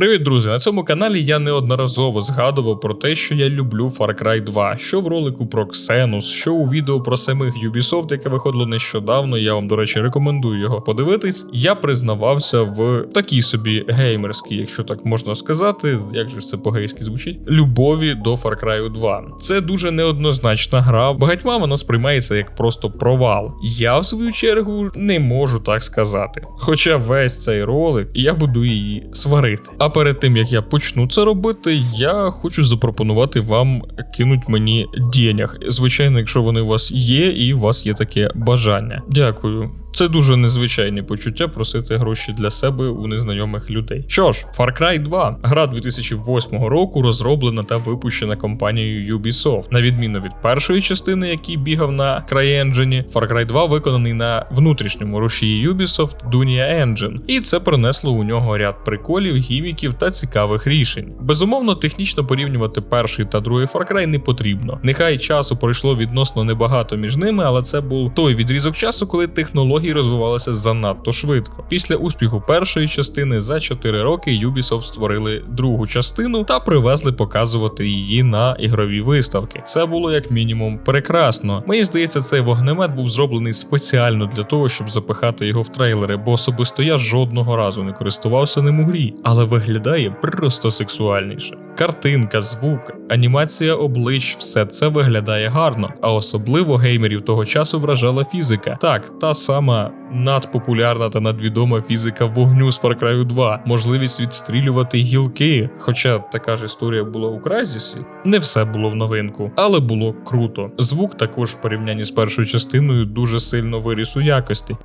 Привіт, друзі! На цьому каналі я неодноразово згадував про те, що я люблю Far Cry 2, що в ролику про Xenus, що у відео про самих Ubisoft, яке виходило нещодавно. Я вам, до речі, рекомендую його подивитись. Я признавався в такій собі геймерській, якщо так можна сказати, як же це по-гейськи звучить, любові до Far Cry 2. Це дуже неоднозначна гра. Багатьма вона сприймається як просто провал. Я, в свою чергу, не можу так сказати. Хоча весь цей ролик я буду її сварити. А перед тим як я почну це робити, я хочу запропонувати вам кинуть мені денег. Звичайно, якщо вони у вас є, і у вас є таке бажання. Дякую. Це дуже незвичайне почуття просити гроші для себе у незнайомих людей. Що ж, Far Cry 2, гра 2008 року, розроблена та випущена компанією Ubisoft. На відміну від першої частини, який бігав на CryEngine, Far Cry 2 виконаний на внутрішньому рушії Ubisoft Dunia Engine, і це принесло у нього ряд приколів, гіміків та цікавих рішень. Безумовно, технічно порівнювати перший та другий Far Cry не потрібно. Нехай часу пройшло відносно небагато між ними, але це був той відрізок часу, коли технології розвивалися занадто швидко. Після успіху першої частини за 4 роки Ubisoft створили другу частину та привезли показувати її на ігрові виставки. Це було як мінімум прекрасно. Мені здається, цей вогнемет був зроблений спеціально для того, щоб запихати його в трейлери, бо особисто я жодного разу не користувався ним у грі, але виглядає просто сексуальніше. Картинка, звук, анімація облич, все це виглядає гарно, а особливо геймерів того часу вражала фізика. Так, та сама надпопулярна та надвідома фізика вогню з Far Cry 2, можливість відстрілювати гілки. Хоча така ж історія була у Кразісі, не все було в новинку, але було круто. Звук також в порівнянні з першою частиною дуже сильно виріс у якості.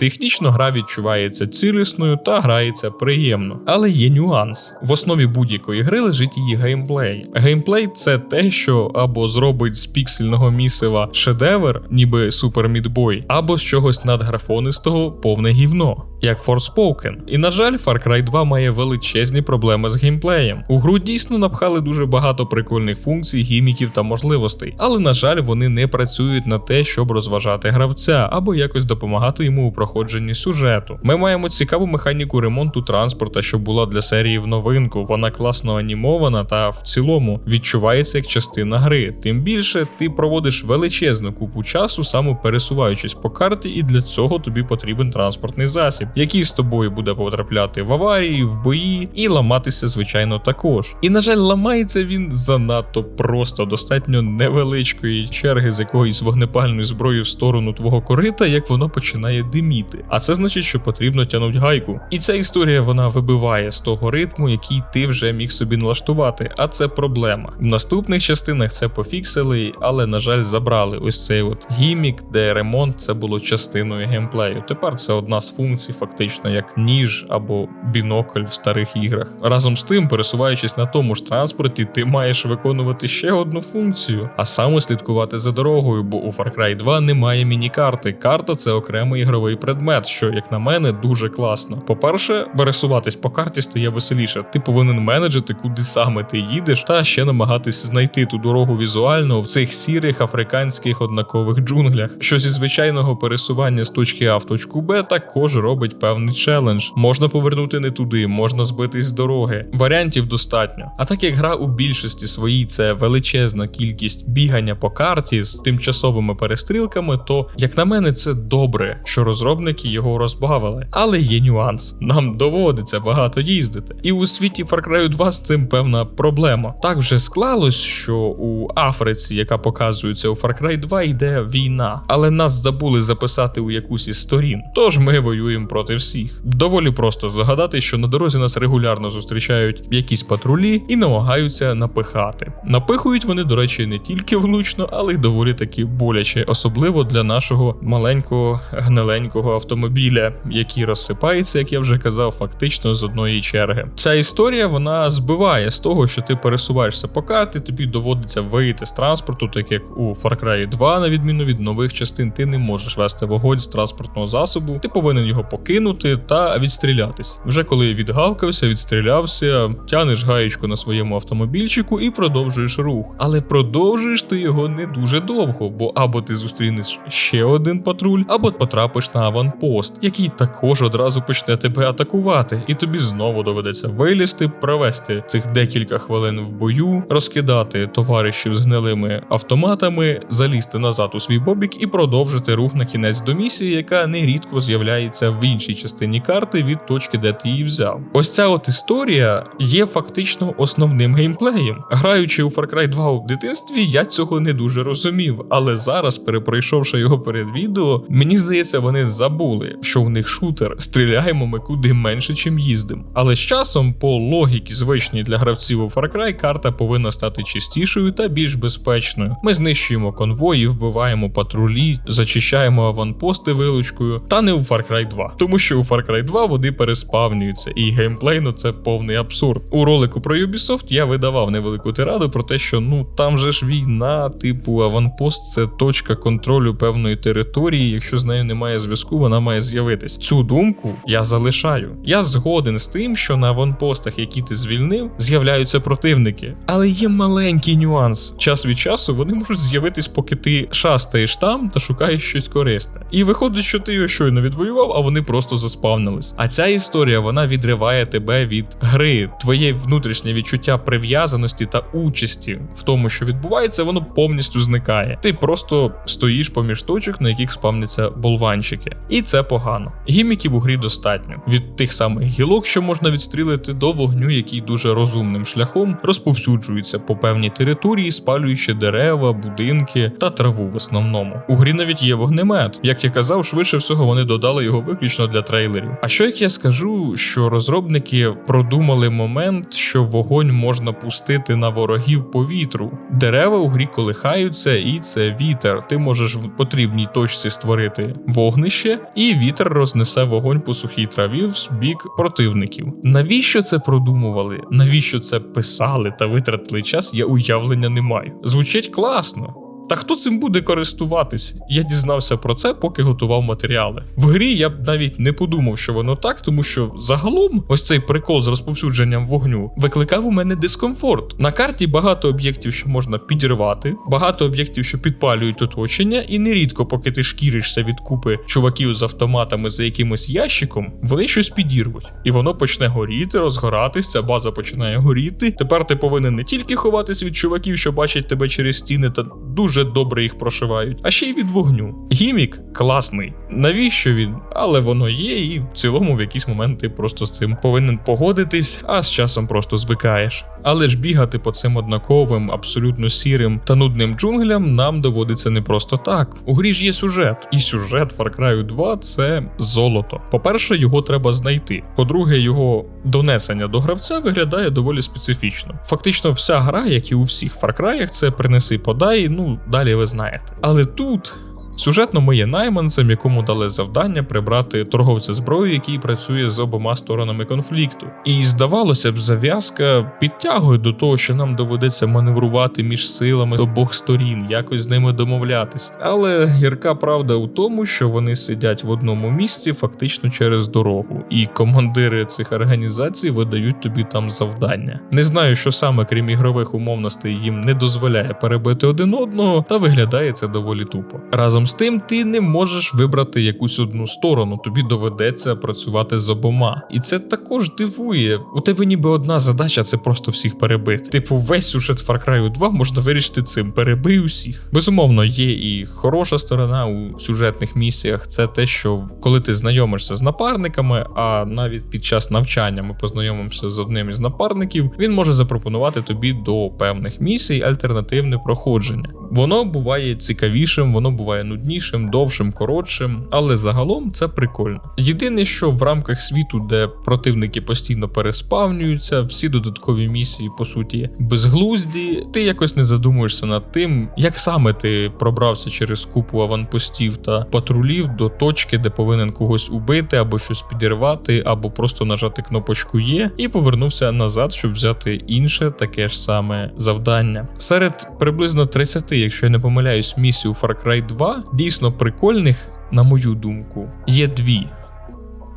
Технічно гра відчувається цілісною та грається приємно, але є нюанс. В основі будь-якої гри лежить її геймплей. Геймплей це те, що або зробить з піксельного місива шедевр, ніби Meat Boy, або з чогось надграфонистого повне гівно. Як Forspoken. І на жаль, Far Cry 2 має величезні проблеми з геймплеєм. У гру дійсно напхали дуже багато прикольних функцій, гіміків та можливостей, але на жаль, вони не працюють на те, щоб розважати гравця або якось допомагати йому у проходженні сюжету. Ми маємо цікаву механіку ремонту транспорта, що була для серії в новинку. Вона класно анімована та в цілому відчувається як частина гри. Тим більше ти проводиш величезну купу часу, саме пересуваючись по карті, і для цього тобі потрібен транспортний засіб який з тобою буде потрапляти в аварії, в бої і ламатися, звичайно, також. І на жаль, ламається він занадто просто, достатньо невеличкої черги з якоїсь вогнепальної зброї в сторону твого корита, як воно починає диміти. А це значить, що потрібно тянуть гайку. І ця історія вона вибиває з того ритму, який ти вже міг собі налаштувати. А це проблема. В наступних частинах це пофіксили, але на жаль, забрали ось цей от гімік, де ремонт це було частиною геймплею. Тепер це одна з функцій фактично як ніж або бінокль в старих іграх. Разом з тим, пересуваючись на тому ж транспорті, ти маєш виконувати ще одну функцію, а саме слідкувати за дорогою, бо у Far Cry 2 немає міні-карти. Карта це окремий ігровий предмет, що, як на мене, дуже класно. По-перше, пересуватись по карті стає веселіше. Ти повинен менеджити, куди саме ти їдеш, та ще намагатися знайти ту дорогу візуально в цих сірих африканських однакових джунглях. Що зі звичайного пересування з точки А в точку Б також робить певний челендж. Можна повернути не туди, можна збитись з дороги. Варіантів достатньо. А так як гра у більшості своїй це величезна кількість бігання по карті з тимчасовими перестрілками, то як на мене, це добре, що розробники його розбавили. Але є нюанс. Нам доводиться багато їздити. І у світі Far Cry 2 з цим певна проблема. Так вже склалось, що у Африці, яка показується у Far Cry 2, йде війна, але нас забули записати у якусь із сторін. Тож ми воюємо проти всіх. Доволі просто здогадати, що на дорозі нас регулярно зустрічають якісь патрулі і намагаються напихати. Напихують вони, до речі, не тільки влучно, але й доволі таки боляче, особливо для нашого маленького гниленького будь-якого автомобіля, який розсипається, як я вже казав, фактично з одної черги. Ця історія вона збиває з того, що ти пересуваєшся по карті, тобі доводиться вийти з транспорту, так як у Far Cry 2, на відміну від нових частин, ти не можеш вести вогонь з транспортного засобу, ти повинен його покинути та відстрілятись. Вже коли відгавкався, відстрілявся, тянеш гаєчку на своєму автомобільчику і продовжуєш рух. Але продовжуєш ти його не дуже довго, бо або ти зустрінеш ще один патруль, або потрапиш на аванпост, який також одразу почне тебе атакувати, і тобі знову доведеться вилізти, провести цих декілька хвилин в бою, розкидати товаришів з гнилими автоматами, залізти назад у свій бобік і продовжити рух на кінець до місії, яка нерідко з'являється в іншій частині карти від точки, де ти її взяв. Ось ця от історія є фактично основним геймплеєм. Граючи у Far Cry 2 у дитинстві, я цього не дуже розумів, але зараз, перепройшовши його перед відео, мені здається, вони забули, що в них шутер стріляємо ми куди менше, чим їздимо. Але з часом, по логіці, звичній для гравців у Far Cry, карта повинна стати чистішою та більш безпечною. Ми знищуємо конвої, вбиваємо патрулі, зачищаємо аванпости вилучкою, та не у Far Cry 2. Тому що у Far Cry 2 вони переспавнюються, і геймплейно це повний абсурд. У ролику про Ubisoft я видавав невелику тираду про те, що ну там же ж війна, типу аванпост це точка контролю певної території. Якщо з нею немає зв'язку, вона має з'явитись. Цю думку я залишаю. Я згоден з тим, що на аванпостах, які ти звільнив, з'являються противники. Але є маленький нюанс. Час від часу вони можуть з'явитись, поки ти шастаєш там та шукаєш щось корисне. І виходить, що ти його щойно відвоював, а вони просто заспавнились. А ця історія вона відриває тебе від гри, твоє внутрішнє відчуття прив'язаності та участі в тому, що відбувається, воно повністю зникає. Ти просто стоїш поміж точок, на яких спавняться болванчики. І це погано. Гіміків у грі достатньо. Від тих самих гілок, що можна відстрілити, до вогню, який дуже розумним шляхом розповсюджується по певній території, спалюючи дерева, будинки та траву в основному. У грі навіть є вогнемет. Як я казав, швидше всього вони додали його виключно для трейлерів. А що як я скажу, що розробники продумали момент, що вогонь можна пустити на ворогів по вітру. Дерева у грі колихаються, і це вітер. Ти можеш в потрібній точці створити вогнище, і вітер рознесе вогонь по сухій траві в бік противників. Навіщо це продумували? Навіщо це писали та витратили час? Я уявлення не маю. Звучить класно. Та хто цим буде користуватись? Я дізнався про це, поки готував матеріали. В грі я б навіть не подумав, що воно так, тому що загалом ось цей прикол з розповсюдженням вогню викликав у мене дискомфорт. На карті багато об'єктів, що можна підірвати, багато об'єктів, що підпалюють оточення, і нерідко, поки ти шкіришся від купи чуваків з автоматами за якимось ящиком, вони щось підірвуть. І воно почне горіти, розгоратись, ця база починає горіти. Тепер ти повинен не тільки ховатись від чуваків, що бачать тебе через стіни, та дуже добре їх прошивають, а ще й від вогню. Гімік класний. Навіщо він? Але воно є, і в цілому в якийсь момент ти просто з цим повинен погодитись, а з часом просто звикаєш. Але ж бігати по цим однаковим, абсолютно сірим та нудним джунглям нам доводиться не просто так. У грі ж є сюжет, і сюжет Far Cry 2 це золото. По-перше, його треба знайти. По-друге, його донесення до гравця виглядає доволі специфічно. Фактично, вся гра, як і у всіх Far Cry, це принеси подай, ну далі ви знаєте. Але тут. Сюжетно ми є найманцем, якому дали завдання прибрати торговця зброєю, який працює з обома сторонами конфлікту. І здавалося б, зав'язка підтягує до того, що нам доведеться маневрувати між силами обох сторін, якось з ними домовлятись. Але гірка правда у тому, що вони сидять в одному місці фактично через дорогу, і командири цих організацій видають тобі там завдання. Не знаю, що саме крім ігрових умовностей їм не дозволяє перебити один одного, та виглядає це доволі тупо. Разом з тим, ти не можеш вибрати якусь одну сторону, тобі доведеться працювати з обома. І це також дивує. У тебе ніби одна задача це просто всіх перебити. Типу, весь сюжет Far Cry 2 можна вирішити цим: перебий усіх. Безумовно, є і хороша сторона у сюжетних місіях. Це те, що коли ти знайомишся з напарниками, а навіть під час навчання ми познайомимося з одним із напарників, він може запропонувати тобі до певних місій альтернативне проходження. Воно буває цікавішим, воно буває нуднішим нуднішим, довшим, коротшим, але загалом це прикольно. Єдине, що в рамках світу, де противники постійно переспавнюються, всі додаткові місії, по суті, безглузді, ти якось не задумуєшся над тим, як саме ти пробрався через купу аванпостів та патрулів до точки, де повинен когось убити або щось підірвати, або просто нажати кнопочку Є і повернувся назад, щоб взяти інше таке ж саме завдання. Серед приблизно 30, якщо я не помиляюсь, місій у Far Cry 2 дійсно прикольних, на мою думку, є дві.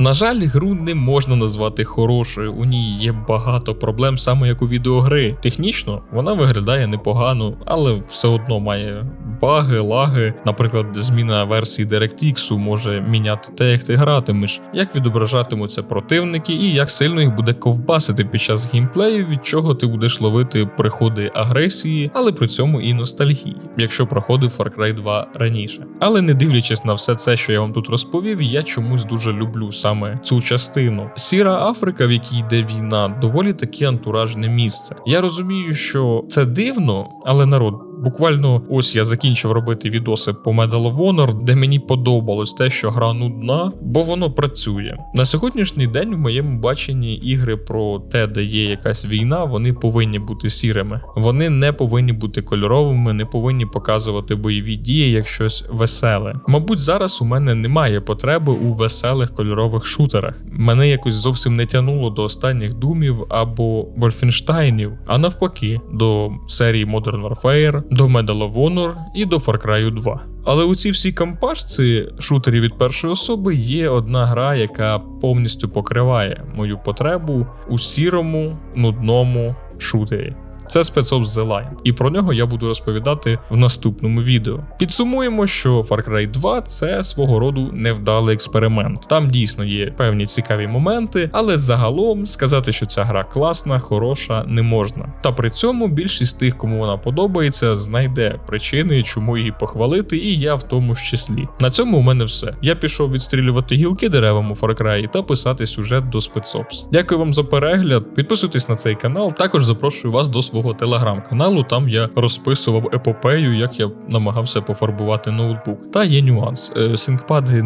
На жаль, гру не можна назвати хорошою, у ній є багато проблем, саме як у відеогри. Технічно вона виглядає непогано, але все одно має баги, лаги. Наприклад, зміна версії DirectX може міняти те, як ти гратимеш, як відображатимуться противники і як сильно їх буде ковбасити під час геймплею, від чого ти будеш ловити приходи агресії, але при цьому і ностальгії, якщо проходив Far Cry 2 раніше. Але не дивлячись на все це, що я вам тут розповів, я чомусь дуже люблю саме цю частину. Сіра Африка, в якій йде війна, доволі таки антуражне місце. Я розумію, що це дивно, але народ. Буквально ось я закінчив робити відоси по Medal of Honor, де мені подобалось те, що гра нудна, бо воно працює. На сьогоднішній день в моєму баченні ігри про те, де є якась війна, вони повинні бути сірими. Вони не повинні бути кольоровими, не повинні показувати бойові дії як щось веселе. Мабуть, зараз у мене немає потреби у веселих кольорових шутерах. Мене якось зовсім не тянуло до останніх думів або Вольфенштайнів, а навпаки, до серії Modern Warfare, до Medal of Honor і до Far Cry 2. Але у цій всій компашці шутерів від першої особи є одна гра, яка повністю покриває мою потребу у сірому, нудному шутері. Це спецоп The Line, і про нього я буду розповідати в наступному відео. Підсумуємо, що Far Cry 2 це свого роду невдалий експеримент. Там дійсно є певні цікаві моменти, але загалом сказати, що ця гра класна, хороша, не можна. Та при цьому більшість тих, кому вона подобається, знайде причини, чому її похвалити, і я в тому ж числі. На цьому у мене все. Я пішов відстрілювати гілки деревам у Far Cry та писати сюжет до спецопс. Дякую вам за перегляд. Підписуйтесь на цей канал. Також запрошую вас до свого телеграм-каналу. Там я розписував епопею, як я намагався пофарбувати ноутбук. Та є нюанс. Сінкпади Синкпади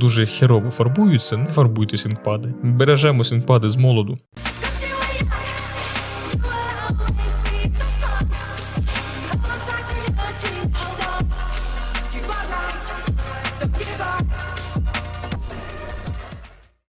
дуже херово фарбуються. Не фарбуйте синкпади. Бережемо синкпади з молоду.